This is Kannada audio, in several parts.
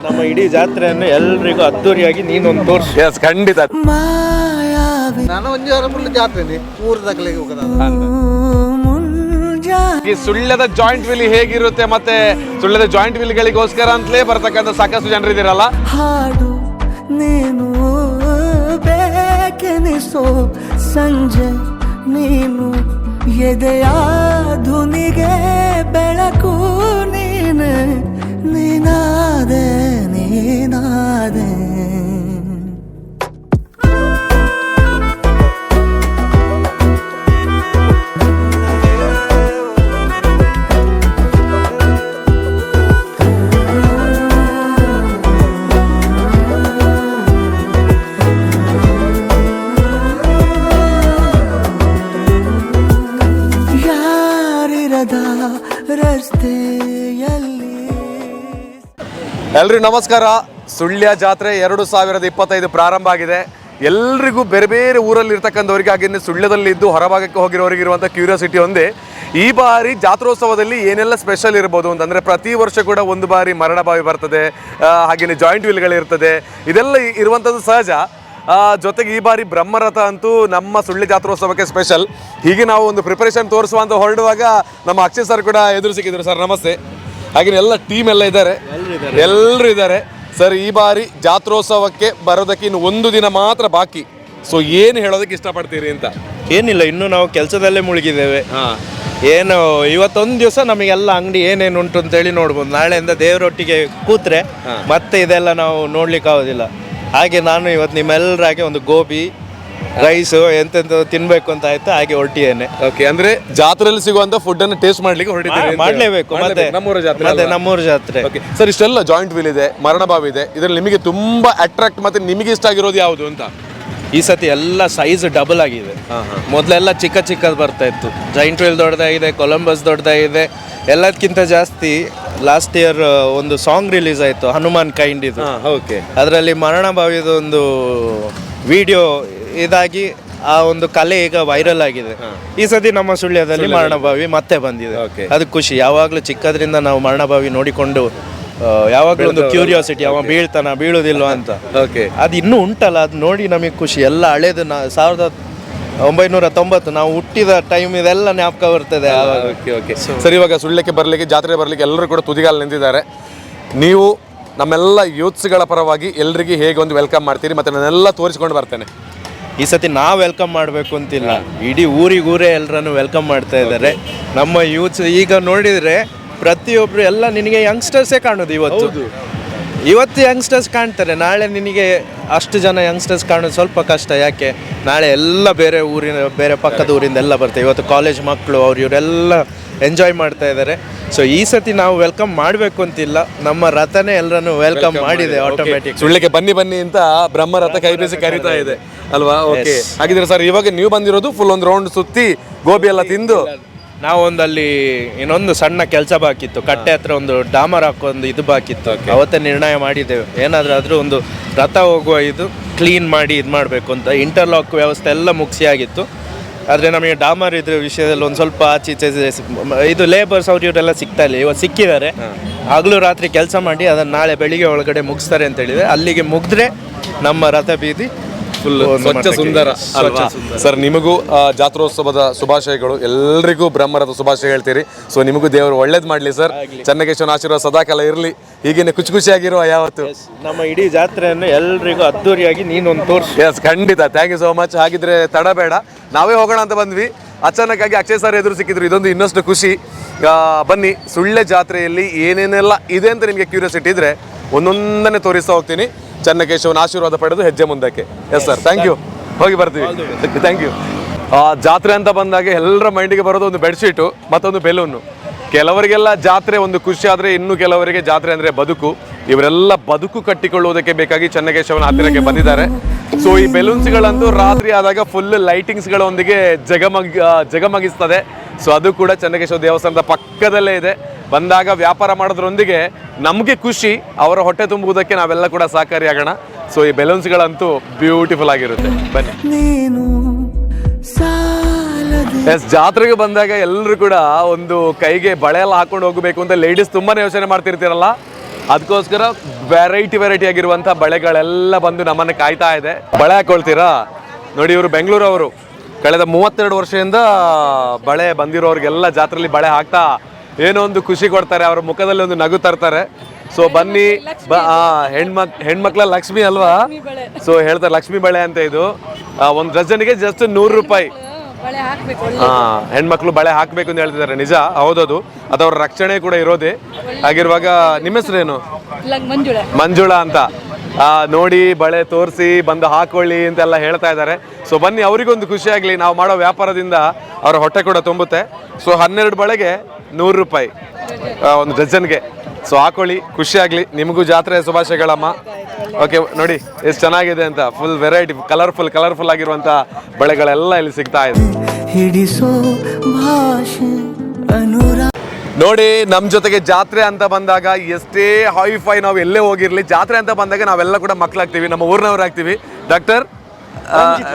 ನಮ್ಮ ಇಡೀ ಜಾತ್ರೆಯನ್ನು ಎಲ್ರಿಗೂ ಅದ್ದೂರಿಯಾಗಿ ನೀನೊಂದು ಒಂದು ಎಸ್ ಖಂಡಿತ. ನಾನು ಒಂದು ವಾರ ಫುಲ್ ಊರು ಹೋಗೋದು ಈ ಸುಳ್ಳದ ಜಾಯಿಂಟ್ ವಿಲ್ ಹೇಗಿರುತ್ತೆ ಮತ್ತೆ ಸುಳ್ಳದ ಜಾಯಿಂಟ್ ವಿಲ್ಗಳಿಗೋಸ್ಕರ ಅಂತಲೇ ಬರ್ತಕ್ಕಂಥ ಸಾಕಷ್ಟು ಜನರಿದ್ದೀರಲ್ಲ ಹಾಡು ನೀನು ಬೇಕೆನಿಸೋ ಸಂಜೆ ನೀನು ಎದೆಯ ಧುನಿಗೆ ಬೆಳಕು ನೀನೆ. ನೀನಾದೆ ನೀನಾದೆ ಎಲ್ರಿಗೂ ನಮಸ್ಕಾರ. ಸುಳ್ಯ ಜಾತ್ರೆ ಎರಡು ಸಾವಿರದ ಇಪ್ಪತ್ತೈದು ಪ್ರಾರಂಭ ಆಗಿದೆ. ಎಲ್ರಿಗೂ ಬೇರೆ ಬೇರೆ ಊರಲ್ಲಿ ಇರ್ತಕ್ಕಂಥವ್ರಿಗೆ ಹಾಗೆ ಸುಳ್ಯದಲ್ಲಿ ಇದ್ದು ಹೊರಭಾಗಕ್ಕೆ ಹೋಗಿರೋರಿಗೆ ಇರುವಂಥ ಕ್ಯೂರಿಯಾಸಿಟಿ ಒಂದೇ. ಈ ಬಾರಿ ಜಾತ್ರೋತ್ಸವದಲ್ಲಿ ಏನೆಲ್ಲ ಸ್ಪೆಷಲ್ ಇರ್ಬೋದು ಅಂತಂದರೆ ಪ್ರತಿ ವರ್ಷ ಕೂಡ ಒಂದು ಬಾರಿ ಮರಣಬಾವಿ ಬರ್ತದೆ. ಹಾಗೆಯೇ ಜಾಯಿಂಟ್ ವೀಲ್ಗಳಿರ್ತದೆ ಇದೆಲ್ಲ ಇರುವಂಥದ್ದು ಸಹಜ. ಜೊತೆಗೆ ಈ ಬಾರಿ ಬ್ರಹ್ಮರಥ ಅಂತೂ ನಮ್ಮ ಸುಳ್ಳಿ ಜಾತ್ರೋತ್ಸವಕ್ಕೆ ಸ್ಪೆಷಲ್ ಹೀಗೆ ನಾವು ಒಂದು ಪ್ರಿಪರೇಷನ್ ತೋರಿಸುವ ಅಂತ ಹೊರಡುವಾಗ ನಮ್ಮ ಅಕ್ಷಯ್ ಸರ್ ಕೂಡ ಎದುರು ಸಿಕ್ಕಿದ್ರು. ಸರ್ ನಮಸ್ತೆ. ಹಾಗೆ ಎಲ್ಲ ಟೀಮ್ ಎಲ್ಲ ಇದ್ದಾರೆ. ಎಲ್ಲರೂ ಇದ್ದಾರೆ. ಸರ್ ಈ ಬಾರಿ ಜಾತ್ರೋತ್ಸವಕ್ಕೆ ಬರೋದಕ್ಕೆ ಇನ್ನು ಒಂದು ದಿನ ಮಾತ್ರ ಬಾಕಿ. ಸೊ ಏನು ಹೇಳೋದಕ್ಕೆ ಇಷ್ಟಪಡ್ತೀರಿ ಅಂತ? ಏನಿಲ್ಲ ಇನ್ನು ನಾವು ಕೆಲಸದಲ್ಲೇ ಮುಳುಗಿದ್ದೇವೆ. ಏನು ಇವತ್ತೊಂದು ದಿವಸ ನಮಗೆಲ್ಲ ಅಂಗಡಿ ಏನೇನು ಉಂಟು ಅಂತೇಳಿ ನೋಡ್ಬೋದು. ನಾಳೆಯಿಂದ ದೇವರೊಟ್ಟಿಗೆ ಕೂತ್ರೆ ಮತ್ತೆ ಇದೆಲ್ಲ ನಾವು ನೋಡ್ಲಿಕ್ಕೆ ಆಗೋದಿಲ್ಲ ಹಾಗೆ ನಾನು ಇವತ್ತು ನಿಮ್ಮೆಲ್ಲರಾಗೆ ಒಂದು ಗೋಬಿ ರೈಸು ಎಂತೆಂತ ತಿನ್ಬೇಕು ಅಂತ ಆಯ್ತು ಹಾಗೆ ಹೊರಟಿದ್ದೇನೆ. ಓಕೆ ಅಂದ್ರೆ ಜಾತ್ರೆಯಲ್ಲಿ ಸಿಗುವಂತ ಫುಡ್ ಅನ್ನು ಟೇಸ್ಟ್ ಮಾಡ್ಲಿಕ್ಕೆ ಹೊರಟಿದ್ದೀರಿ ಅಂತ ಮಾಡ್ಲೇಬೇಕು ಮತ್ತೆ ನಮ್ಮೂರ ಜಾತ್ರೆ ಮತ್ತೆ ಅಲ್ವಾ? ನಮ್ಮೂರ ಜಾತ್ರೆ. ಓಕೆ ಸರ್ ಇಷ್ಟೆಲ್ಲ ಜಾಯಿಂಟ್ ವೀಲ್ ಇದೆ ಮರಣಭಾವಿ ಇದೆ ಇದರಲ್ಲಿ ನಿಮಗೆ ತುಂಬಾ ಅಟ್ರಾಕ್ಟ್ ಮತ್ತೆ ನಿಮಗೆ ಇಷ್ಟ ಆಗಿರೋದು ಯಾವುದು ಅಂತ? ಈ ಸತಿ ಎಲ್ಲ ಸೈಜ್ ಡಬಲ್ ಆಗಿದೆ. ಮೊದಲೆಲ್ಲ ಚಿಕ್ಕ ಚಿಕ್ಕದು ಬರ್ತಾ ಇತ್ತು. ಜಾಯಿಂಟ್ ವೀಲ್ ದೊಡ್ಡದಾಗಿದೆ ಕೊಲಂಬಸ್ ದೊಡ್ಡದಾಗಿದೆ ಎಲ್ಲದಕ್ಕಿಂತ ಜಾಸ್ತಿ ಲಾಸ್ಟ್ ಇಯರ್ ಒಂದು ಸಾಂಗ್ ರಿಲೀಸ್ ಆಯಿತು ಹನುಮಾನ್ ಕೈಂಡ್ ಇದು. ಓಕೆ ಅದರಲ್ಲಿ ಮರಣಭಾವಿದ ಒಂದು ವಿಡಿಯೋ ಇದಾಗಿ ಆ ಒಂದು ಕಲೆ ಈಗ ವೈರಲ್ ಆಗಿದೆ. ಈ ಸತಿ ನಮ್ಮ ಸುಳ್ಯದಲ್ಲಿ ಮರಣಭಾವಿ ಮತ್ತೆ ಬಂದಿದೆ. ಅದು ಖುಷಿ. ಯಾವಾಗಲೂ ಚಿಕ್ಕದ್ರಿಂದ ನಾವು ಮರಣಭಾವಿ ನೋಡಿಕೊಂಡು ಯಾವಾಗಲೂ ಒಂದು ಕ್ಯೂರಿಯಾಸಿಟಿ ಅವ ಬೀಳ್ತಾನ ಬೀಳುದಿಲ್ವ ಅಂತ. ಓಕೆ ಅದು ಇನ್ನೂ ಉಂಟಲ್ಲ ಅದು ನೋಡಿ ನಮಗೆ ಖುಷಿ. ಎಲ್ಲ ಹಳೇದು ನಾ ಸಾವಿರದ ಒಂಬೈನೂರ ತೊಂಬತ್ತು ನಾವು ಹುಟ್ಟಿದ ಟೈಮ್ ಇದೆಲ್ಲ ಜ್ಞಾಪಕ ಬರ್ತದೆ ಸರಿ ಓಕೆ ಓಕೆ ಸರ್ ಇವಾಗ ಸುಳ್ಯಕ್ಕೆ ಬರಲಿಕ್ಕೆ ಜಾತ್ರೆ ಬರಲಿಕ್ಕೆ ಎಲ್ಲರೂ ಕೂಡ ತುದಿಗಾಲ ನಿಂತಿದ್ದಾರೆ. ನೀವು ನಮ್ಮೆಲ್ಲ ಯೂತ್ಸ್ಗಳ ಪರವಾಗಿ ಎಲ್ರಿಗೆ ಹೇಗೆ ಒಂದು ವೆಲ್ಕಮ್ ಮಾಡ್ತೀರಿ? ಮತ್ತೆ ನಾನೆಲ್ಲ ತೋರಿಸ್ಕೊಂಡು ಬರ್ತೇನೆ. ಈ ಸತಿ ನಾವು ವೆಲ್ಕಮ್ ಮಾಡಬೇಕು ಅಂತಿಲ್ಲ. ಇಡೀ ಊರಿಗೂರೇ ಎಲ್ಲರನ್ನು ವೆಲ್ಕಮ್ ಮಾಡ್ತಾ ಇದ್ದಾರೆ ನಮ್ಮ ಯೂತ್ಸ್ ಈಗ ನೋಡಿದರೆ ಪ್ರತಿಯೊಬ್ಬರು ಎಲ್ಲ ನಿನಗೆ ಯಂಗ್ಸ್ಟರ್ಸೇ ಕಾಣೋದು ಇವತ್ತು. ಇವತ್ತು ಯಂಗ್ಸ್ಟರ್ಸ್ ಕಾಣ್ತಾರೆ. ನಾಳೆ ನಿನಗೆ ಅಷ್ಟು ಜನ ಯಂಗ್ಸ್ಟರ್ಸ್ ಕಾಣೋದು ಸ್ವಲ್ಪ ಕಷ್ಟ. ಯಾಕೆ? ನಾಳೆ ಎಲ್ಲ ಬೇರೆ ಊರಿನ ಬೇರೆ ಪಕ್ಕದ ಊರಿಂದ ಎಲ್ಲ ಬರ್ತಾರೆ. ಇವತ್ತು ಕಾಲೇಜ್ ಮಕ್ಕಳು ಅವ್ರು ಇವರೆಲ್ಲ ಎಂಜಾಯ್ ಮಾಡ್ತಾ ಇದ್ದಾರೆ. ಸೊ ಈ ಸತಿ ನಾವು ವೆಲ್ಕಮ್ ಮಾಡಬೇಕು ಅಂತಿಲ್ಲ. ನಮ್ಮ ರಥನೇ ಎಲ್ಲರನ್ನು ವೆಲ್ಕಮ್ ಮಾಡಿದೆ. ಆಟೋಮ್ಯಾಟಿಕ್ ಸುಳ್ಳಿಗೆ ಬನ್ನಿ ಬನ್ನಿ ಅಂತ ಬ್ರಹ್ಮರಥ ಕೈ ಬೀಸಿ ಕರೀತಾ ಇದೆ. ಅಲ್ವಾ? ಓಕೆ ಹಾಗಿದ್ರೆ ಸರ್ ಇವಾಗ ನೀವು ಬಂದಿರೋದು ಫುಲ್ ಒಂದು ರೌಂಡ್ ಸುತ್ತಿ ಗೋಬಿ ಎಲ್ಲ ತಿಂದು? ನಾವೊಂದು ಅಲ್ಲಿ ಇನ್ನೊಂದು ಸಣ್ಣ ಕೆಲಸ ಬಾಕಿತ್ತು. ಕಟ್ಟೆ ಹತ್ರ ಒಂದು ಡಾಮರ್ ಹಾಕೋ ಒಂದು ಇದು ಬಾಕಿತ್ತು. ಅವತ್ತೇ ನಿರ್ಣಯ ಮಾಡಿದ್ದೇವೆ. ಏನಾದ್ರೂ ಆದರೂ ಒಂದು ರಥ ಹೋಗುವ ಇದು ಕ್ಲೀನ್ ಮಾಡಿ ಇದು ಮಾಡಬೇಕು ಅಂತ ಇಂಟರ್ಲಾಕ್ ವ್ಯವಸ್ಥೆ ಎಲ್ಲ ಮುಗಿಸಿ ಆಗಿತ್ತು. ಆದರೆ ನಮಗೆ ಡಾಮರ್ ಇದ್ರ ವಿಷಯದಲ್ಲಿ ಒಂದು ಸ್ವಲ್ಪ ಆಚೆ ಈಚೆ ಇದು. ಲೇಬರ್ಸ್ ಅವ್ರು ಇವರೆಲ್ಲ ಸಿಗ್ತಾ ಇಲ್ಲ. ಇವಾಗ ಸಿಕ್ಕಿದ್ದಾರೆ. ಹಗಲು ರಾತ್ರಿ ಕೆಲಸ ಮಾಡಿ ಅದನ್ನು ನಾಳೆ ಬೆಳಿಗ್ಗೆ ಒಳಗಡೆ ಮುಗಿಸ್ತಾರೆ ಅಂತ ಹೇಳಿದೆ. ಅಲ್ಲಿಗೆ ಮುಗಿದ್ರೆ ನಮ್ಮ ರಥ ಬೀದಿ ಫುಲ್ ಸ್ವಚ್ಛ ಸುಂದರ ಅಲ್ವಾ? ಸರ್ ನಿಮಗೂ ಜಾತ್ರೋತ್ಸವದ ಶುಭಾಶಯಗಳು. ಎಲ್ರಿಗೂ ಬ್ರಹ್ಮರಥ ಶುಭಾಶಯ ಹೇಳ್ತೀರಿ. ಸೊ ನಿಮಗೂ ದೇವರು ಒಳ್ಳೇದು ಮಾಡಲಿ ಸರ್. ಚನ್ನಕೇಶವನ ಆಶೀರ್ವಾದ ಸದಾಕಾಲ ಇರಲಿ. ಹೀಗೇನೆ ಖುಷಿ ಖುಷಿಯಾಗಿರುವ ಯಾವತ್ತು? ನಮ್ಮ ಇಡೀ ಜಾತ್ರೆಯನ್ನು ಎಲ್ರಿಗೂ ಅದ್ದೂರಿಯಾಗಿ ನೀನೊಂದು ತೋರಿಸ್. ಎಸ್ ಖಂಡಿತ. ಥ್ಯಾಂಕ್ ಯು ಸೋ ಮಚ್ ಹಾಗಿದ್ರೆ ತಡ ಬೇಡ. ನಾವೇ ಹೋಗೋಣ ಅಂತ ಬಂದ್ವಿ. ಅಚಾನಕ್ಕಾಗಿ ಅಕ್ಷಯ್ ಸರ್ ಎದುರು ಸಿಕ್ಕಿದ್ರು. ಇದೊಂದು ಇನ್ನಷ್ಟು ಖುಷಿ. ಆ, ಬನ್ನಿ ಸುಳ್ಳೆ ಜಾತ್ರೆಯಲ್ಲಿ ಏನೇನೆಲ್ಲ ಇದೆ ಅಂತ ನಿಮಗೆ ಕ್ಯೂರಿಯಾಸಿಟಿ ಇದ್ರೆ ಒಂದೊಂದನ್ನೇ ತೋರಿಸ್ತಾ ಹೋಗ್ತೀನಿ. ಚನ್ನಕೇಶವನ ಆಶೀರ್ವಾದ ಪಡೆದು ಹೆಜ್ಜೆ ಮುಂದಕ್ಕೆ. ಎಸ್ ಸರ್ ಥ್ಯಾಂಕ್ ಯು ಹೋಗಿ ಬರ್ತೀವಿ. ಥ್ಯಾಂಕ್ ಯು ಜಾತ್ರೆ ಅಂತ ಬಂದಾಗ ಎಲ್ಲರ ಮೈಂಡಿಗೆ ಬರೋದು ಒಂದು ಬೆಡ್ಶೀಟು ಮತ್ತೊಂದು ಬೆಲೂನು ಕೆಲವರಿಗೆಲ್ಲ ಜಾತ್ರೆ ಒಂದು ಖುಷಿ ಆದರೆ ಇನ್ನು ಕೆಲವರಿಗೆ ಜಾತ್ರೆ ಅಂದರೆ ಬದುಕು. ಇವರೆಲ್ಲ ಬದುಕು ಕಟ್ಟಿಕೊಳ್ಳುವುದಕ್ಕೆ ಬೇಕಾಗಿ ಚನ್ನಕೇಶವನ ಹತ್ತಿರಕ್ಕೆ ಬಂದಿದ್ದಾರೆ. ಸೊ ಈ ಬೆಲೂನ್ಸ್ಗಳಂತೂ ರಾತ್ರಿ ಆದಾಗ ಫುಲ್ ಲೈಟಿಂಗ್ಸ್ಗಳೊಂದಿಗೆ ಜಗಮಗ್ ಆ, ಜಗಮಗಿಸ್ತದೆ. ಸೊ ಅದು ಕೂಡ ಚನ್ನಕೇಶವ ದೇವಸ್ಥಾನದ ಪಕ್ಕದಲ್ಲೇ ಇದೆ. ಬಂದಾಗ ವ್ಯಾಪಾರ ಮಾಡೋದ್ರೊಂದಿಗೆ ನಮಗೆ ಖುಷಿ ಅವರ ಹೊಟ್ಟೆ ತುಂಬುವುದಕ್ಕೆ ನಾವೆಲ್ಲ ಕೂಡ ಸಹಕಾರಿಯಾಗೋಣ. ಸೊ ಈ ಬೆಲೂನ್ಸ್ಗಳಂತೂ ಬ್ಯೂಟಿಫುಲ್ ಆಗಿರುತ್ತೆ. ಬನ್ನಿ. ನೀನು ಎಸ್ ಜಾತ್ರೆಗೆ ಬಂದಾಗ ಎಲ್ಲರೂ ಕೂಡ ಒಂದು ಕೈಗೆ ಬಳೆ ಎಲ್ಲ ಹಾಕೊಂಡು ಹೋಗಬೇಕು ಅಂತ ಲೇಡೀಸ್ ತುಂಬಾನೇ ಯೋಚನೆ ಮಾಡ್ತಿರ್ತೀರಲ್ಲ? ಅದಕ್ಕೋಸ್ಕರ ವೆರೈಟಿ ವೆರೈಟಿ ಆಗಿರುವಂಥ ಬಳೆಗಳೆಲ್ಲ ಬಂದು ನಮ್ಮನ್ನ ಕಾಯ್ತಾ ಇದೆ. ಬಳೆ ಹಾಕೊಳ್ತೀರಾ? ನೋಡಿ ಇವರು ಬೆಂಗಳೂರು ಅವರು ಕಳೆದ ಮೂವತ್ತೆರಡು ವರ್ಷದಿಂದ ಬಳೆ ಬಂದಿರೋರಿಗೆಲ್ಲ ಜಾತ್ರೆಯಲ್ಲಿ ಬಳೆ ಹಾಕ್ತಾ ಏನೋ ಒಂದು ಖುಷಿ ಕೊಡ್ತಾರೆ ಅವ್ರ ಮುಖದಲ್ಲಿ ಒಂದು ನಗು ತರ್ತಾರೆ. ಸೊ ಬನ್ನಿ ಹೆಣ್ಮಕ್ ಹೆಣ್ಮಕ್ಳ ಲಕ್ಷ್ಮಿ ಅಲ್ವಾ? ಸೊ ಹೇಳ್ತಾರೆ ಲಕ್ಷ್ಮಿ ಬಳೆ ಅಂತ ಇದು. ಒಂದು ಡಜನ್ಗೆ ಜಸ್ಟ್ ನೂರು ರೂಪಾಯಿ. ಹಾ ಹೆಣ್ಮಕ್ಳು ಬಳೆ ಹಾಕ್ಬೇಕು ಅಂತ ಹೇಳ್ತಿದ್ದಾರೆ. ನಿಜ ಹೌದದು. ಅದು ಅವ್ರ ರಕ್ಷಣೆ ಕೂಡ ಇರೋದೇ. ಹಾಗಿರುವಾಗ ನಿಮ್ಮ ಹೆಸರೇನು? ಮಂಜುಳಾ. ಅಂತ. ನೋಡಿ ಬಳೆ ತೋರಿಸಿ ಬಂದು ಹಾಕೊಳ್ಳಿ ಅಂತೆಲ್ಲ ಹೇಳ್ತಾ ಇದ್ದಾರೆ. ಸೊ ಬನ್ನಿ ಅವರಿಗೊಂದು ಖುಷಿ ಆಗಲಿ. ನಾವು ಮಾಡೋ ವ್ಯಾಪಾರದಿಂದ ಅವರ ಹೊಟ್ಟೆ ಕೂಡ ತುಂಬುತ್ತೆ. ಸೊ ಹನ್ನೆರಡು ಬಳೆಗೆ ನೂರು ರೂಪಾಯಿ ಒಂದು ಡಜನ್ಗೆ. ಸೊ ಹಾಕೊಳ್ಳಿ ಖುಷಿ ಆಗಲಿ. ನಿಮಗೂ ಜಾತ್ರೆ ಶುಭಾಶಯಗಳಮ್ಮ. ಓಕೆ ನೋಡಿ ಎಷ್ಟು ಚೆನ್ನಾಗಿದೆ ಅಂತ. ಫುಲ್ ವೆರೈಟಿ ಕಲರ್ಫುಲ್ ಕಲರ್ಫುಲ್ ಆಗಿರುವಂಥ ಬಳೆಗಳೆಲ್ಲ ಇಲ್ಲಿ ಸಿಗ್ತಾ ಇದೆ. ಹಿಡಿಸೋ ಭಾಷೆ ಅನುರಾ ನೋಡಿ ನಮ್ಮ ಜೊತೆಗೆ ಜಾತ್ರೆ ಅಂತ ಬಂದಾಗ ಎಷ್ಟೇ ಹೈಫೈ ನಾವು ಎಲ್ಲೇ ಹೋಗಿರ್ಲಿ ಜಾತ್ರೆ ಅಂತ ಬಂದಾಗ ನಾವೆಲ್ಲ ಕೂಡ ಮಕ್ಕಳಾಗ್ತೀವಿ ನಮ್ಮ ಊರಿನವ್ರು ಆಗ್ತೀವಿ ಡಾಕ್ಟರ್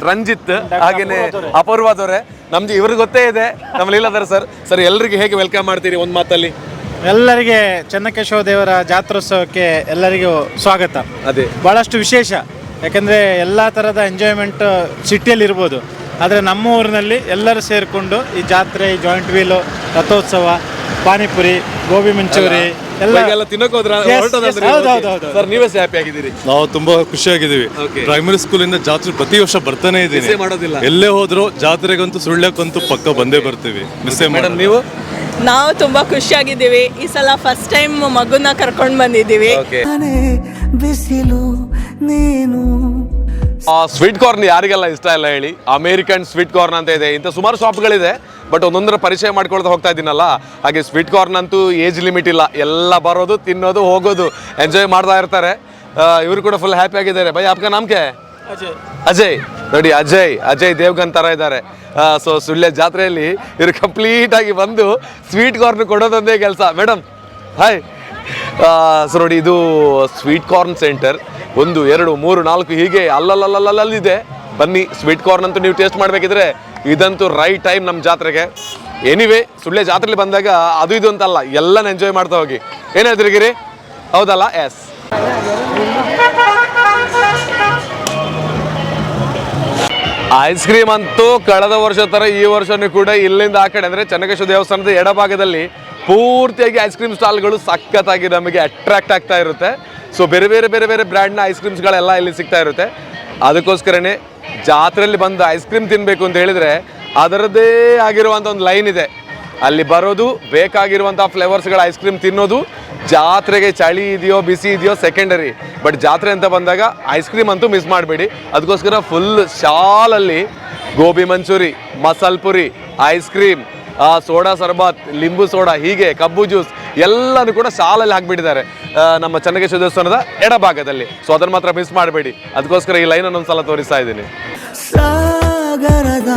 ರಂಜಿತ್. ಹಾಗೇನೆ ಅಪೂರ್ವದವ್ರೆ ನಮ್ದು ಇವ್ರಿಗೆ ಗೊತ್ತೇ ಇದೆ. ನಮ್ಮ ಲೀಲಾಧರ್ ಸರ್. ಸರ್ ಎಲ್ಲರಿಗೆ ಹೇಗೆ ವೆಲ್ಕಮ್ ಮಾಡ್ತೀರಿ ಒಂದು ಮಾತಲ್ಲಿ? ಎಲ್ಲರಿಗೆ ಚೆನ್ನಕೇಶವ ದೇವರ ಜಾತ್ರೋತ್ಸವಕ್ಕೆ ಎಲ್ಲರಿಗೂ ಸ್ವಾಗತ. ಅದೇ. ಭಾಳಷ್ಟು ವಿಶೇಷ. ಯಾಕಂದರೆ ಎಲ್ಲ ಥರದ ಎಂಜಾಯ್ಮೆಂಟ್ ಸಿಟಿಯಲ್ಲಿ ಇರ್ಬೋದು. ಆದರೆ ನಮ್ಮ ಊರಿನಲ್ಲಿ ಎಲ್ಲರೂ ಸೇರಿಕೊಂಡು ಈ ಜಾತ್ರೆ ಈ ಜಾಯಿಂಟ್ ವೀಲು ರಥೋತ್ಸವ ಪಾನಿಪುರಿ ಗೋಬಿ ಮಂಚೂರಿ ಎಲ್ಲ ಹೋದ್ರ. ಸರ್ ನೀವೇ ಹ್ಯಾಪಿ ಆಗಿದ್ದೀರಿ. ನಾವು ತುಂಬಾ ಖುಷಿಯಾಗಿದ್ದೀವಿ. ಪ್ರೈಮರಿ ಪ್ರೈಮರಿ ಇಂದ ಜಾತ್ರೆ ಪ್ರತಿ ವರ್ಷ ಬರ್ತಾನೆ ಇದ್ದೀನಿ. ಮಾಡೋದಿಲ್ಲ. ಎಲ್ಲೇ ಹೋದ್ರು ಜಾತ್ರೆಗಂತೂ ಸುಳ್ಳಕ್ಕಂತೂ ಪಕ್ಕ ಬಂದೇ ಬರ್ತೀವಿ. ಮಿಸ್ ಮೇಡಮ್ ನೀವು? ನಾವು ತುಂಬಾ ಖುಷಿಯಾಗಿದ್ದೀವಿ. ಈ ಸಲ ಫಸ್ಟ್ ಟೈಮ್ ಮಗುನ ಕರ್ಕೊಂಡು ಬಂದಿದ್ದೀವಿ. ಬಿಸಿಲು ನೀನು. ಸ್ವೀಟ್ ಕಾರ್ನ್ ಯಾರಿಗೆಲ್ಲ ಇಷ್ಟ ಇಲ್ಲ ಹೇಳಿ. ಅಮೇರಿಕನ್ ಸ್ವೀಟ್ ಕಾರ್ನ್ ಅಂತ ಇದೆ. ಇಂಥ ಸುಮಾರು ಶಾಪ್ಗಳಿದೆ ಬಟ್ ಒಂದೊಂದರ ಪರಿಚಯ ಮಾಡ್ಕೊಳ್ತಾ ಹೋಗ್ತಾ ಇದ್ದೀನಲ್ಲ ಹಾಗೆ ಸ್ವೀಟ್ ಕಾರ್ನ್ ಅಂತೂ ಏಜ್ ಲಿಮಿಟ್ ಇಲ್ಲ. ಎಲ್ಲ ಬರೋದು ತಿನ್ನೋದು ಹೋಗೋದು ಎಂಜಾಯ್ ಮಾಡ್ತಾ ಇರ್ತಾರೆ. ಇವರು ಕೂಡ ಫುಲ್ ಹ್ಯಾಪಿ ಆಗಿದ್ದಾರೆ. ಬೈ ಆಪ್ಕ ನಾಮ್ಕೆ? ಅಜಯ್. ಅಜಯ್. ನೋಡಿ ಅಜಯ್ ಅಜಯ್ ದೇವ್ಗನ್ ತರ ಇದ್ದಾರೆ. ಸೊ ಸುಳ್ಯ ಜಾತ್ರೆಯಲ್ಲಿ ಇವರು ಕಂಪ್ಲೀಟ್ ಆಗಿ ಬಂದು ಸ್ವೀಟ್ ಕಾರ್ನ್ ಕೊಡೋದೊಂದೇ ಕೆಲಸ. ಮೇಡಮ್ ಹಾಯ್ ಸೊ ನೋಡಿ ಇದು ಸ್ವೀಟ್ ಕಾರ್ನ್ ಸೆಂಟರ್ ಒಂದು ಎರಡು ಮೂರು ನಾಲ್ಕು ಹೀಗೆ ಅಲ್ಲಲ್ಲಲ್ಲಲ್ಲಿದೆ ಬನ್ನಿ ಸ್ವೀಟ್ ಕಾರ್ನ್ ಅಂತೂ ನೀವು ಟೇಸ್ಟ್ ಮಾಡಬೇಕಿದ್ರೆ ಇದಂತೂ ರೈಟ್ ಟೈಮ್ ನಮ್ಮ ಜಾತ್ರೆಗೆ. ಎನಿವೇ ಸುಳ್ಳೆ ಜಾತ್ರೆಲಿ ಬಂದಾಗ ಅದು ಇದು ಅಂತಲ್ಲ, ಎಲ್ಲನ ಎಂಜಾಯ್ ಮಾಡ್ತಾ ಹೋಗಿ. ಏನು ಹೇಳ್ತೀರಿ ಹೌದಲ್ಲ? ಎಸ್ ಐಸ್ ಕ್ರೀಮ್ ಅಂತೂ ಕಳೆದ ವರ್ಷ ತರ ಈ ವರ್ಷನೂ ಕೂಡ ಇಲ್ಲಿಂದ ಆ ಕಡೆ, ಅಂದರೆ ಚೆನ್ನಕೇಶ್ವರ ದೇವಸ್ಥಾನದ ಎಡಭಾಗದಲ್ಲಿ ಪೂರ್ತಿಯಾಗಿ ಐಸ್ ಕ್ರೀಮ್ ಸ್ಟಾಲ್ಗಳು ಸಖತ್ತಾಗಿ ನಮಗೆ ಅಟ್ರಾಕ್ಟ್ ಆಗ್ತಾ ಇರುತ್ತೆ. ಸೊ ಬೇರೆ ಬೇರೆ ಬೇರೆ ಬೇರೆ ಬ್ರ್ಯಾಂಡ್ನ ಐಸ್ ಕ್ರೀಮ್ಸ್ಗಳೆಲ್ಲ ಇಲ್ಲಿ ಸಿಗ್ತಾ ಇರುತ್ತೆ. ಅದಕ್ಕೋಸ್ಕರನೇ ಜಾತ್ರೆಯಲ್ಲಿ ಬಂದು ಐಸ್ ಕ್ರೀಮ್ ತಿನ್ನಬೇಕು ಅಂತ ಹೇಳಿದ್ರೆ ಅದರದ್ದೇ ಆಗಿರುವಂಥ ಒಂದು ಲೈನ್ ಇದೆ. ಅಲ್ಲಿ ಬರೋದು ಬೇಕಾಗಿರುವಂಥ ಫ್ಲೇವರ್ಸ್ಗಳ ಐಸ್ ಕ್ರೀಮ್ ತಿನ್ನೋದು, ಜಾತ್ರೆಗೆ ಚಳಿ ಇದೆಯೋ, ಬಿಸಿ ಇದೆಯೋ ಸೆಕೆಂಡರಿ ಬಟ್ ಜಾತ್ರೆ ಅಂತ ಬಂದಾಗ ಐಸ್ ಕ್ರೀಮ್ ಅಂತೂ ಮಿಸ್ ಮಾಡಬೇಡಿ. ಅದಕ್ಕೋಸ್ಕರ full ಶಾಲಲ್ಲಿ gobi manchurian, masala puri ice cream soda sharbat, limbu soda, ಹೀಗೆ ಕಬ್ಬು ಜ್ಯೂಸ್ ಎಲ್ಲನೂ ಕೂಡ ಶಾಲಲ್ಲಿ ಹಾಕ್ಬಿಟ್ಟಿದ್ದಾರೆ. ನಮ್ಮ ಚನ್ನಕೇಶ್ವರ ದೇವಸ್ಥಾನದ ಎಡಭಾಗದಲ್ಲಿ. ಸೊ ಅದನ್ನು ಮಾತ್ರ ಮಿಸ್ ಮಾಡಬೇಡಿ. ಅದಕ್ಕೋಸ್ಕರ ಈ ಲೈನ್ ಒಂದ್ಸಲ ತೋರಿಸ್ತಾ ಇದ್ದೀನಿ. ಸಾಗರದ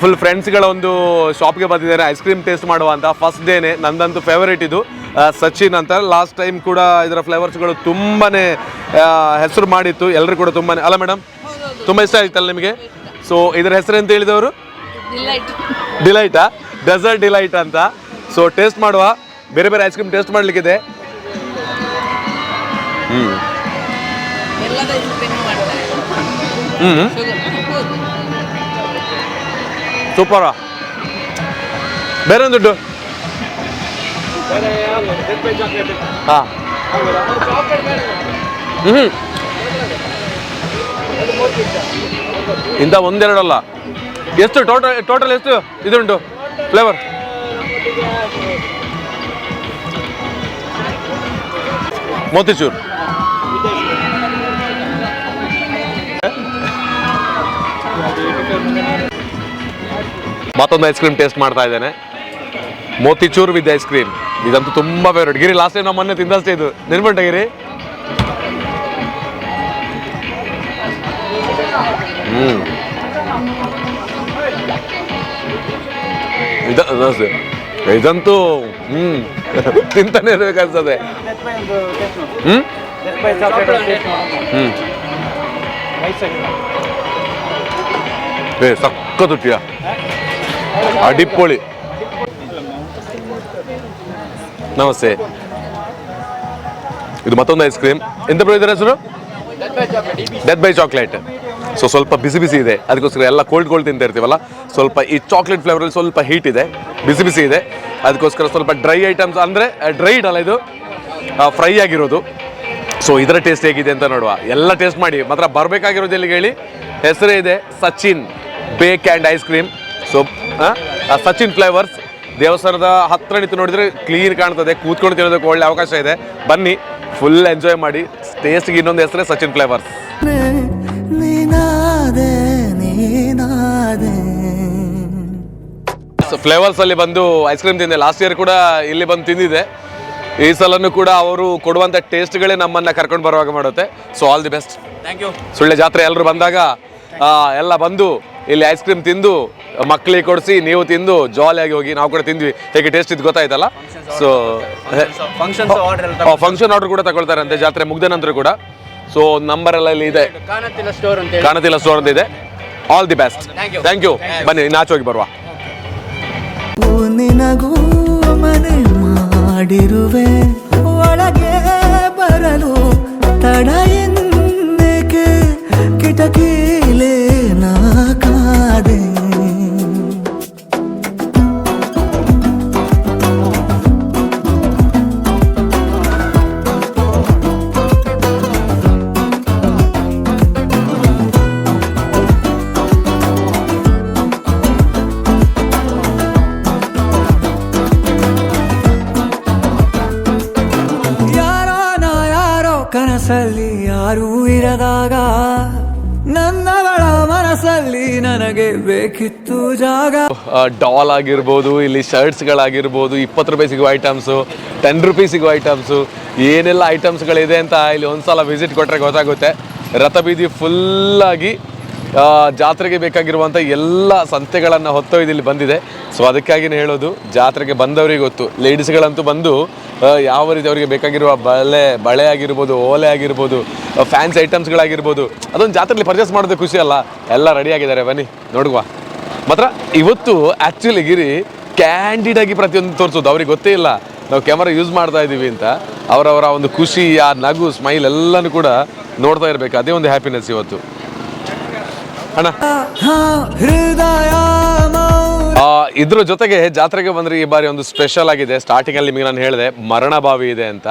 ಫುಲ್ ಫ್ರೆಂಡ್ಸ್ಗಳ ಒಂದು ಶಾಪ್ಗೆ ಬಂದಿದ್ದಾರೆ ಐಸ್ ಕ್ರೀಮ್ ಟೇಸ್ಟ್ ಮಾಡುವ ಅಂತ ಫಸ್ಟ್ ಡೇನೆ ನಂದಂತೂ ಫೇವರೇಟ್ ಇದು. ಸಚಿನ್ ಅಂತ. ಲಾಸ್ಟ್ ಟೈಮ್ ಕೂಡ ಇದರ ಫ್ಲೇವರ್ಸ್ಗಳು ತುಂಬಾನೇ ಆ, ಹೆಸರು ಮಾಡಿತ್ತು. ಎಲ್ಲರೂ ಕೂಡ ತುಂಬಾನೇ. ಅಲ್ಲ ಮೇಡಮ್ ತುಂಬ ಇಷ್ಟ ಆಯ್ತಲ್ಲ ನಿಮಗೆ? ಸೊ ಇದರ ಹೆಸರು ಅಂತ ಹೇಳಿದವರು? ಡಿಲೈಟಾ ಡೆಸರ್ಟ್ ಡಿಲೈಟ್ ಅಂತ. ಸೊ ಟೇಸ್ಟ್ ಮಾಡುವ. ಬೇರೆ ಬೇರೆ ಐಸ್ ಕ್ರೀಮ್ ಟೇಸ್ಟ್ ಮಾಡಲಿಕ್ಕಿದೆ. ಹ್ಞೂ ಸೂಪರ ಬೇರೆ ಒಂದು ದುಡ್ಡು? ಹಾಂ. ಹ್ಞೂ ಇಂಥ ಒಂದೆರಡಲ್ಲ. ಎಷ್ಟು ಟೋಟಲ್ ಟೋಟಲ್ ಎಷ್ಟು? ಇದುಂಟು. ಫ್ಲೇವರ್ ಮೋತಿಚೂರ್. ಮತ್ತೊಂದು ಐಸ್ ಕ್ರೀಮ್ ಟೇಸ್ಟ್ ಮಾಡ್ತಾ ಇದ್ದೇನೆ. ಮೋತಿಚೂರ್ ವಿತ್ ಐಸ್ ಕ್ರೀಮ್ ಇದಂತೂ ತುಂಬಾ ಫೇವ್ರೇಟ್ ಗಿರಿ ಲಾಸ್ಟ್ ಟೈಮ್ ನಾವು ಮೊನ್ನೆ ತಿಂದಷ್ಟೇ ಇದು. ನೆನ್ಪುಂಟ ಗಿರಿ? ಹ್ಮ್. ಇದ ಅದು- ಇದಂತೂ ಹ್ಮ್ ತಿಂತಾನೆ ಇರ್ಬೇಕನ್ಸದೆ ಹ್ಮ್ ಹ್ಮ್ ಏ ಸಕ್ಕ ತುಟ್ಟಿಯ ಅಡಿಪೊಳಿ ನಮಸ್ತೆ ಇದು ಮತ್ತೊಂದು ಐಸ್ ಕ್ರೀಮ್ ಎಂತ ಬ್ರೋ ಇದರ ಹೆಸರು ಡೆತ್ ಬೈ ಚಾಕ್ಲೇಟ್ ಸೊ ಸ್ವಲ್ಪ ಬಿಸಿ ಬಿಸಿ ಇದೆ. ಅದಕ್ಕೋಸ್ಕರ ಎಲ್ಲ ಕೋಲ್ಡ್ ಕೋಲ್ಡ್ ತಿಂತಾ ಇರ್ತೀವಲ್ಲ? ಸ್ವಲ್ಪ ಈ ಚಾಕ್ಲೇಟ್ ಫ್ಲೇವರಲ್ಲಿ ಸ್ವಲ್ಪ ಹೀಟ್ ಇದೆ. ಬಿಸಿ ಬಿಸಿ ಇದೆ. ಅದಕ್ಕೋಸ್ಕರ ಸ್ವಲ್ಪ ಡ್ರೈ ಐಟಮ್ಸ್ ಅಂದರೆ ಡ್ರೈಡ್ ಅಲ್ಲ ಇದು? ಫ್ರೈ ಆಗಿರೋದು. ಸೊ ಇದರ ಟೇಸ್ಟ್ ಹೇಗಿದೆ ಅಂತ ನೋಡುವ. ಎಲ್ಲ ಟೇಸ್ಟ್ ಮಾಡಿ. ಮಾತ್ರ ಬರಬೇಕಾಗಿರೋದು ಎಲ್ಲಿಗೆ ಹೇಳಿ? ಹೆಸರೇ ಇದೆ Sachin bake and ice cream. So Sachin flavours ದೇವಸ್ಥಾನದ ಹತ್ತಿರ ನಿಂತು ನೋಡಿದರೆ ಕ್ಲೀನ್ ಕಾಣ್ತದೆ. ಕೂತ್ಕೊಂಡು ತಿನ್ನೋದಕ್ಕೆ ಒಳ್ಳೆ ಅವಕಾಶ ಇದೆ. ಬನ್ನಿ ಫುಲ್ ಎಂಜಾಯ್ ಮಾಡಿ. ಟೇಸ್ಟ್ಗೆ ಇನ್ನೊಂದು ಹೆಸರೇ ಸಚಿನ್ ಫ್ಲೇವರ್ಸ್ ನೀನಾದೆ. ನೀನಾದೆ ಫ್ಲೇವರ್ಸ್ ಅಲ್ಲಿ ಬಂದು ಐಸ್ ಕ್ರೀಮ್ ತಿಂದೆ. ಲಾಸ್ಟ್ ಇಯರ್ ಕೂಡ ಇಲ್ಲಿ ಬಂದು ತಿಂದಿದೆ ಈ ಸಲನೂ ಕೂಡ ಅವರು ಕೊಡುವಂಥ ಟೇಸ್ಟ್ಗಳೇ ನಮ್ಮನ್ನ ಕರ್ಕೊಂಡು ಬರುವಾಗ ಮಾಡುತ್ತೆ. So all the best thank you Sullia ಜಾತ್ರೆ ಎಲ್ಲರೂ ಬಂದಾಗ ಎಲ್ಲ ಬಂದು ಇಲ್ಲಿ ಐಸ್ ಕ್ರೀಮ್ ತಿಂದು ಮಕ್ಕಳಿಗೆ ಕೊಡಿಸಿ ನೀವು ತಿಂದು ಜಾಲಿಯಾಗಿ ಹೋಗಿ ನಾವು ಕೂಡ ತಿಂದ್ವಿ. ಹೇಗೆ ಟೇಸ್ಟ್ ಇದು ಗೊತ್ತಾಯ್ತಲ್ಲ? ಸೊ ಫಂಕ್ಷನ್ ಆರ್ಡರ್ ಕೂಡ ತಗೊಳ್ತಾರಂತೆ ಜಾತ್ರೆ ಮುಗ್ದ ನಂತರ ಕೂಡ. ಸೊ ನಂಬರ್ ಎಲ್ಲ ಇಲ್ಲಿ ಇದೆ. ಕಾಣತಿಲ್ಲ ಸ್ಟೋರ್ ಅಂತ ಇದೆ. All the best thank you ಬನ್ನಿ ನಾಚ್ ಹೋಗಿ ಬರುವ. ಓ ನಿನಗೂ ಮನೆ ಮಾಡಿರುವೆ. ಒಳಗೆ ಬರಲು ತಡ ಎಂದೇಕೆ ಕನಸಲ್ಲಿ ಯಾರೂ ಇರದಾಗ ನನ್ನವಳ ಮನಸ್ಸಲ್ಲಿ ನನಗೆ ಬೇಕಿತ್ತು ಜಾಗ. ಡಾಲ್ ಆಗಿರ್ಬೋದು ಇಲ್ಲಿ ಶರ್ಟ್ಸ್ಗಳಾಗಿರ್ಬೋದು ಇಪ್ಪತ್ತು ರೂಪಾಯಿ ಸಿಗುವ ಐಟಮ್ಸು ಟೆನ್ ರುಪೀಸ್ ಸಿಗುವ ಐಟಮ್ಸು ಏನೆಲ್ಲ ಐಟಮ್ಸ್ಗಳಿದೆ ಅಂತ ಇಲ್ಲಿ ಒಂದ್ಸಲ ವಿಸಿಟ್ ಕೊಟ್ಟರೆ ಗೊತ್ತಾಗುತ್ತೆ. ರಥಬೀದಿ ಫುಲ್ಲಾಗಿ ಆ, ಜಾತ್ರೆಗೆ ಬೇಕಾಗಿರುವಂಥ ಎಲ್ಲ ಸಂತೆಗಳನ್ನು ಹೊತ್ತೊಯ್ದು ಇಲ್ಲಿ ಬಂದಿದೆ. ಸೊ ಅದಕ್ಕಾಗಿನೇ ಹೇಳೋದು, ಜಾತ್ರೆಗೆ ಬಂದವರಿಗೆ ಗೊತ್ತು. ಲೇಡೀಸ್ಗಳಂತೂ ಬಂದು ಯಾವ ರೀತಿ ಅವರಿಗೆ ಬೇಕಾಗಿರುವ ಬಳೆ ಬಳೆ ಆಗಿರ್ಬೋದು, ಓಲೆ ಆಗಿರ್ಬೋದು ಫ್ಯಾನ್ಸಿ ಐಟಮ್ಸ್ಗಳಾಗಿರ್ಬೋದು ಅದೊಂದು ಜಾತ್ರೆಯಲ್ಲಿ ಪರ್ಚೇಸ್ ಮಾಡೋದು ಖುಷಿ ಅಲ್ಲ. ಎಲ್ಲ ರೆಡಿ ಆಗಿದ್ದಾರೆ, ಬನ್ನಿ, ನೋಡುವ. ಮಾತ್ರ ಇವತ್ತು ಆ್ಯಕ್ಚುಲಿ ಗಿರಿ ಕ್ಯಾಂಡಿಡ್ ಆಗಿ ಪ್ರತಿಯೊಂದು ತೋರಿಸೋದು, ಅವ್ರಿಗೆ ಗೊತ್ತೇ ಇಲ್ಲ. ನಾವು ಕ್ಯಾಮರಾ ಯೂಸ್ ಮಾಡ್ತಾ ಇದ್ದೀವಿ ಅಂತ. ಅವರವರ ಒಂದು ಖುಷಿ, ಆ ನಗು ಸ್ಮೈಲ್ ಎಲ್ಲನೂ ಕೂಡ ನೋಡ್ತಾ ಇರಬೇಕು. ಅದೇ ಒಂದು ಹ್ಯಾಪಿನೆಸ್ ಇವತ್ತು. ಅಣ್ಣ. ಇದ್ರ ಜೊತೆಗೆ ಜಾತ್ರೆಗೆ ಬಂದ್ರೆ ಈ ಬಾರಿ ಒಂದು ಸ್ಪೆಷಲ್ ಆಗಿದೆ. ಸ್ಟಾರ್ಟಿಂಗ್ ಅಲ್ಲಿ ನಿಮಗೆ ನಾನು ಹೇಳಿದೆ ಮರಣ ಬಾವಿ ಇದೆ ಅಂತ.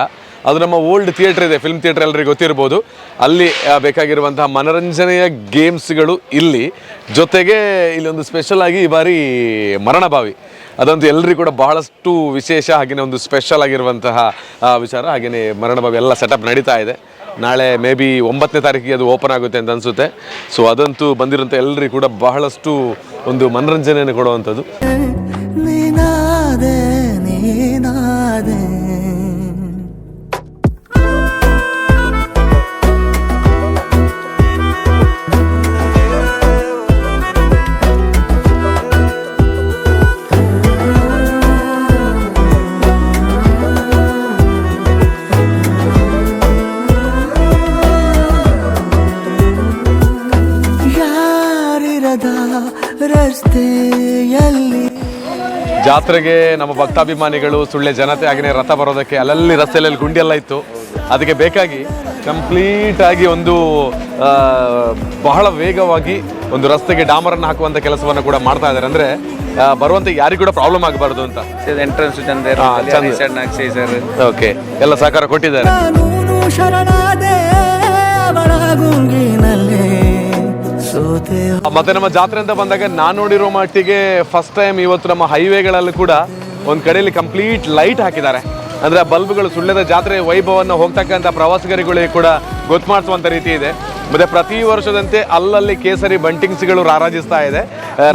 ಅದು ನಮ್ಮ ಓಲ್ಡ್ ಥಿಯೇಟರ್ ಇದೆ ಫಿಲ್ಮ್ ಥಿಯೇಟರ್ ಎಲ್ಲರಿಗೂ ಗೊತ್ತಿರ್ಬೋದು. ಅಲ್ಲಿ ಬೇಕಾಗಿರುವಂತಹ ಮನರಂಜನೆಯ ಗೇಮ್ಸ್ಗಳು ಇಲ್ಲಿ. ಜೊತೆಗೆ ಇಲ್ಲಿ ಒಂದು ಸ್ಪೆಷಲ್ ಆಗಿ ಈ ಬಾರಿ ಮರಣ ಬಾವಿ ಅದಂತೂ ಎಲ್ಲರಿಗೂ ಕೂಡ ಬಹಳಷ್ಟು ವಿಶೇಷ ಹಾಗೆಯೇ ಒಂದು ಸ್ಪೆಷಲ್ ಆಗಿರುವಂತಹ ವಿಚಾರ. ಹಾಗೆಯೇ ಮರಣ ಬಾವಿ ಎಲ್ಲ ಸೆಟಪ್ ನಡೀತಾ ಇದೆ. ನಾಳೆ ಮೇ ಬಿ ಒಂಬತ್ತನೇ ತಾರೀಕಿಗೆ ಅದು ಓಪನ್ ಆಗುತ್ತೆ ಅಂತ ಅನಿಸುತ್ತೆ. ಸೊ ಅದಂತೂ ಬಂದಿರುವಂಥ ಎಲ್ಲರಿಗೂ ಕೂಡ ಬಹಳಷ್ಟು ಒಂದು ಮನರಂಜನೆಯನ್ನು ಕೊಡುವಂಥದ್ದು. ಜಾತ್ರೆಗೆ ನಮ್ಮ ಭಕ್ತಾಭಿಮಾನಿಗಳು ಸುಳ್ಳೆ ಜನತೆ ಆಗಿನೇ ರಥ ಬರೋದಕ್ಕೆ ಅಲ್ಲಲ್ಲಿ ರಸ್ತೆಯಲ್ಲಿ ಗುಂಡಿ ಎಲ್ಲ ಇತ್ತು. ಅದಕ್ಕೆ ಬೇಕಾಗಿ ಕಂಪ್ಲೀಟ್ ಆಗಿ ಒಂದು ಬಹಳ ವೇಗವಾಗಿ ಒಂದು ರಸ್ತೆಗೆ ಡಾಮರನ್ನು ಹಾಕುವಂಥ ಕೆಲಸವನ್ನು ಕೂಡ ಮಾಡ್ತಾ ಇದ್ದಾರೆ. ಅಂದರೆ ಬರುವಂಥ ಯಾರಿಗೂ ಕೂಡ ಪ್ರಾಬ್ಲಮ್ ಆಗಬಾರ್ದು ಅಂತ. ಎಂಟ್ರೆನ್ಸ್ ಓಕೆ ಎಲ್ಲ ಸಹಕಾರ ಕೊಟ್ಟಿದ್ದಾರೆ. ಮತ್ತೆ ನಮ್ಮ ಜಾತ್ರೆ ಅಂತ ಬಂದಾಗ ನಾನು ನೋಡಿರೋ ಮಟ್ಟಿಗೆ ಫಸ್ಟ್ ಟೈಮ್ ಇವತ್ತು ನಮ್ಮ ಹೈವೇಗಳಲ್ಲಿ ಕೂಡ ಒಂದು ಕಡೆಯಲ್ಲಿ ಕಂಪ್ಲೀಟ್ ಲೈಟ್ ಹಾಕಿದ್ದಾರೆ. ಅಂದ್ರೆ ಬಲ್ಬ್ಗಳು ಸುಳ್ಳದ ಜಾತ್ರೆ ವೈಭವವನ್ನು ಹೋಗ್ತಕ್ಕಂಥ ಪ್ರವಾಸಿಗರಿಗಳಿಗೆ ಕೂಡ ಗೊತ್ತು ಮಾಡಿಸುವಂಥ ರೀತಿ ಇದೆ. ಮತ್ತೆ ಪ್ರತಿ ವರ್ಷದಂತೆ ಅಲ್ಲಲ್ಲಿ ಕೇಸರಿ ಬಂಟಿಂಗ್ಸ್ಗಳು ರಾರಾಜಿಸ್ತಾ ಇದೆ.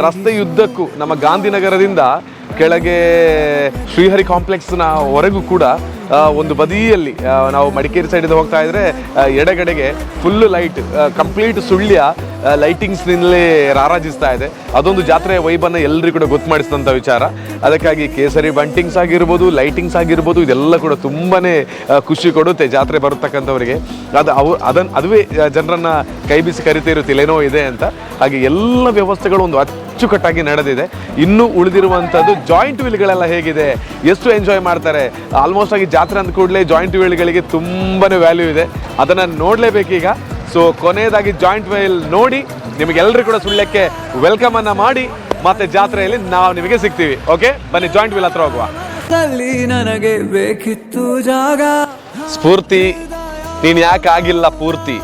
ರಸ್ತೆಯುದ್ದಕ್ಕೂ ನಮ್ಮ ಗಾಂಧಿನಗರದಿಂದ ಕೆಳಗೆ ಶ್ರೀಹರಿ ಕಾಂಪ್ಲೆಕ್ಸ್ನ ವರೆಗೂ ಕೂಡ ಒಂದು ಬದಿಯಲ್ಲಿ ನಾವು ಮಡಿಕೇರಿ ಸೈಡಿಂದ ಹೋಗ್ತಾ ಇದ್ರೆ ಎಡೆಗಡೆಗೆ ಫುಲ್ ಲೈಟ್ ಕಂಪ್ಲೀಟ್ ಸುಳ್ಯ ಲೈಟಿಂಗ್ಸ್ನಿಂದಲೇ ರಾರಾಜಿಸ್ತಾ ಇದೆ. ಅದೊಂದು ಜಾತ್ರೆಯ ವೈಬನ್ನು ಎಲ್ಲರಿಗೂ ಕೂಡ ಗೊತ್ತು ಮಾಡಿಸಿದಂಥ ವಿಚಾರ. ಅದಕ್ಕಾಗಿ ಕೇಸರಿ ಬಂಟಿಂಗ್ಸ್ ಆಗಿರ್ಬೋದು ಲೈಟಿಂಗ್ಸ್ ಆಗಿರ್ಬೋದು, ಇದೆಲ್ಲ ಕೂಡ ತುಂಬಾನೇ ಖುಷಿ ಕೊಡುತ್ತೆ ಜಾತ್ರೆ ಬರತಕ್ಕಂಥವರಿಗೆ. ಅದು ಅವು ಅದನ್ನು ಅದುವೇ ಜನರನ್ನ ಕೈ ಬೀಸಿ ಕರಿತಾ ಇರುತ್ತಿಲ್ಲ ಏನೋ ಇದೆ ಅಂತ. ಹಾಗೆ ಎಲ್ಲ ವ್ಯವಸ್ಥೆಗಳು ಒಂದು ಅಚ್ಚುಕಟ್ಟಾಗಿ ನಡೆದಿದೆ. ಇನ್ನೂ ಉಳಿದಿರುವಂಥದ್ದು ಜಾಯಿಂಟ್ ವೀಲ್ಗಳೆಲ್ಲ ಹೇಗಿದೆ. ಎಷ್ಟು ಎಂಜಾಯ್ ಮಾಡ್ತಾರೆ. ಆಲ್ಮೋಸ್ಟ್ ಆಗಿ ಜಾತ್ರೆ ಅಂದ ಕೂಡಲೇ ಜಾಯಿಂಟ್ ವೀಲ್ಗಳಿಗೆ ತುಂಬಾ ವ್ಯಾಲ್ಯೂ ಇದೆ. ಅದನ್ನು ನೋಡಲೇಬೇಕೀಗ. ಸೊ ಕೊನೆಯದಾಗಿ ಜಾಯಿಂಟ್ ವೀಲ್ ನೋಡಿ ನಿಮಗೆಲ್ಲರೂ ಕೂಡ ಸುಳ್ಯಕ್ಕೆ ವೆಲ್ಕಮ್ ಅನ್ನ ಮಾಡಿ ಮತ್ತೆ ಜಾತ್ರೆಯಲ್ಲಿ ನಾವು ನಿಮಗೆ ಸಿಗ್ತೀವಿ. ಓಕೆ ಬನ್ನಿ ಜಾಯಿಂಟ್ ವೀಲ್ ಹತ್ರ ಹೋಗುವ. ನನಗೆ ಬೇಕಿತ್ತು ಜಾಗ. ಸ್ಫೂರ್ತಿ ನೀನು ಯಾಕೆ ಆಗಿಲ್ಲ ಪೂರ್ತಿ?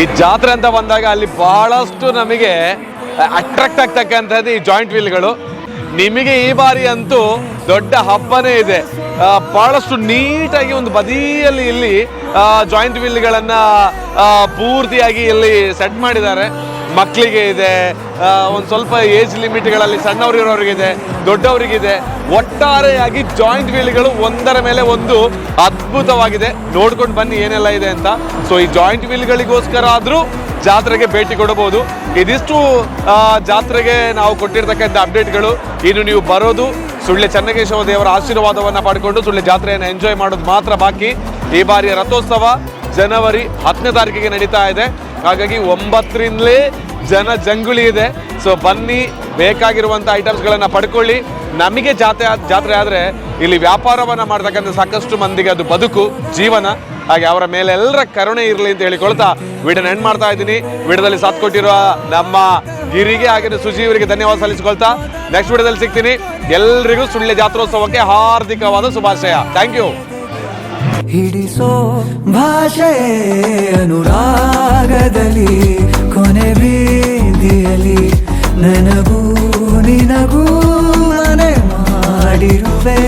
ಈ ಜಾತ್ರೆ ಅಂತ ಬಂದಾಗ ಅಲ್ಲಿ ಬಹಳಷ್ಟು ನಮಗೆ ಅಟ್ರಾಕ್ಟ್ ಆಗ್ತಕ್ಕಂಥದ್ದು ಈ ಜಾಯಿಂಟ್ ವೀಲ್ಗಳು ನಿಮಗೆ ಈ ಬಾರಿ ಅಂತೂ ದೊಡ್ಡ ಹಬ್ಬನೇ ಇದೆ. ಬಹಳಷ್ಟು ನೀಟಾಗಿ ಒಂದು ಬದಿಯಲ್ಲಿ ಇಲ್ಲಿ ಜಾಯಿಂಟ್ ವೀಲ್ಗಳನ್ನು ಪೂರ್ತಿಯಾಗಿ ಇಲ್ಲಿ ಸೆಟ್ ಮಾಡಿದ್ದಾರೆ. ಮಕ್ಕಳಿಗೆ ಇದೆ ಒಂದು ಸ್ವಲ್ಪ ಏಜ್ ಲಿಮಿಟ್ಗಳಲ್ಲಿ ಸಣ್ಣವರಿರೋರಿಗಿದೆ ದೊಡ್ಡವರಿಗಿದೆ, ಒಟ್ಟಾರೆಯಾಗಿ ಜಾಯಿಂಟ್ ವೀಲ್ಗಳು ಒಂದರ ಮೇಲೆ ಒಂದು ಅದ್ಭುತವಾಗಿದೆ. ನೋಡ್ಕೊಂಡು ಬನ್ನಿ ಏನೆಲ್ಲ ಇದೆ ಅಂತ. ಸೊ ಈ ಜಾಯಿಂಟ್ ವೀಲ್ಗಳಿಗೋಸ್ಕರ ಆದರೂ ಜಾತ್ರೆಗೆ ಭೇಟಿ ಕೊಡಬಹುದು. ಇದಿಷ್ಟು ಜಾತ್ರೆಗೆ ನಾವು ಕೊಟ್ಟಿರ್ತಕ್ಕಂಥ ಅಪ್ಡೇಟ್ಗಳು ಇನ್ನು ನೀವು ಬರೋದು ಸುಳ್ಳೆ ಚನ್ನಕೇಶವ ದೇವರ ಆಶೀರ್ವಾದವನ್ನು ಪಡ್ಕೊಂಡು ಸುಳ್ಳೆ ಜಾತ್ರೆಯನ್ನು ಎಂಜಾಯ್ ಮಾಡೋದು ಮಾತ್ರ ಬಾಕಿ. ಈ ಬಾರಿಯ ರಥೋತ್ಸವ ಜನವರಿ ಹತ್ತನೇ ತಾರೀಕಿಗೆ ನಡೀತಾ ಇದೆ. ಹಾಗಾಗಿ ಒಂಬತ್ತರಿಂದಲೇ ಜನ ಜಂಗುಳಿ ಇದೆ. ಸೊ ಬನ್ನಿ, ಬೇಕಾಗಿರುವಂಥ ಐಟಮ್ಸ್ಗಳನ್ನು ಪಡ್ಕೊಳ್ಳಿ. ನಮಗೆ ಜಾತ್ರೆ ಜಾತ್ರೆ ಆದರೆ ಇಲ್ಲಿ ವ್ಯಾಪಾರವನ್ನು ಮಾಡ್ತಕ್ಕಂಥ ಸಾಕಷ್ಟು ಮಂದಿಗೆ ಅದು ಬದುಕು, ಜೀವನ. ಹಾಗೆ ಅವರ ಮೇಲೆ ಎಲ್ಲರ ಕರುಣೆ ಇರಲಿ ಅಂತ ಹೇಳಿಕೊಳ್ತಾ ವಿಡಿಯೋನ ಎಂಡ್ ಮಾಡ್ತಾ ಇದ್ದೀನಿ. ವಿಡಿಯೋದಲ್ಲಿ ಸಾಥ್ ಕೊಟ್ಟಿರುವ ನಮ್ಮ ಗಿರಿಗೆ ಹಾಗೆ ಸುಜೀವರಿಗೆ ಧನ್ಯವಾದ ಸಲ್ಲಿಸಿಕೊಳ್ತಾ. ನೆಕ್ಸ್ಟ್ ವಿಡಿಯೋದಲ್ಲಿ ಸಿಗ್ತೀನಿ. ಎಲ್ರಿಗೂ ಸುಳ್ಳೆ ಜಾತ್ರೋತ್ಸವಕ್ಕೆ ಹಾರ್ದಿಕವಾದ ಶುಭಾಶಯ. ಥ್ಯಾಂಕ್ ಯು ಹಿಡಿಸೋ ಭಾಷೆ ಅನುರಾಗದಲ್ಲಿ ಕೊನೆ ಬೀದಿಯಲ್ಲಿ ನನಗೂ ನಿನಗೂ ಮನೆ ಮಾಡಿರುವೆ.